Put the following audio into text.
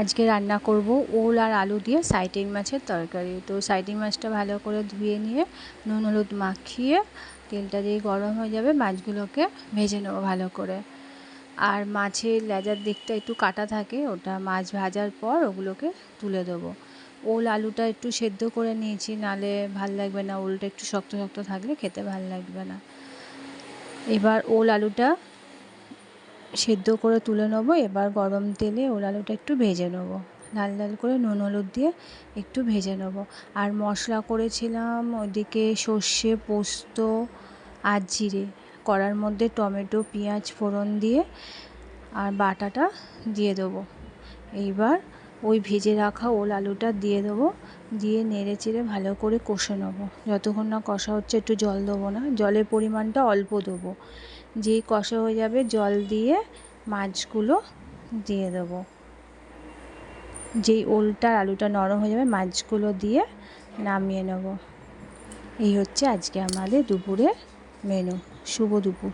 আজকে রান্না করব ওল আর আলু দিয়ে সাইটিং মাছের তরকারি। তো সাইটিং মাছটা ভালো করে ধুয়ে নিয়ে, নুন, হলুদ মাখিয়ে তেলটা দিয়ে গরম হয়ে যাবে, মাছগুলোকে ভেজে নেব ভালো করে। আর মাছের লেজার দিকটা একটু কাটা থাকে, ওটা মাছ ভাজার পর ওগুলোকে তুলে দেবো। ওল আলুটা একটু সেদ্ধ করে নিয়েছি, নালে ভালো লাগবে না, ওলটা একটু শক্ত শক্ত থাকলে খেতে ভালো লাগবে না। এবার ওল আলুটা সেদ্ধ করে তুলে নেব। এবার গরম তেলে ওল আলুটা একটু ভেজে নেব। লাল লাল করে নুন হলুদ দিয়ে একটু ভেজে নেব। আর মশলা করেছিলাম ওদিকে সর্ষে, পোস্ত আর জিরে। কড়ার মধ্যে টমেটো, পেঁয়াজ ফোড়ন দিয়ে আর বাটাটা দিয়ে দেবো। এইবার ওই ভেজে রাখা ওল আলুটা দিয়ে দেবো, দিয়ে নেড়ে চেড়ে ভালো করে কষে নেব। যতক্ষণ না কষা হচ্ছে একটু জল দেবো না, জলের পরিমাণটা অল্প দেবো। যেই কষা হয়ে যাবে জল দিয়ে মাছগুলো দিয়ে দেবো। যেই ওলটা আলুটা নরম হয়ে যাবে মাছগুলো দিয়ে নামিয়ে নেব। এই হচ্ছে আজকে আমাদের দুপুরের মেনু শুভ দুপুর।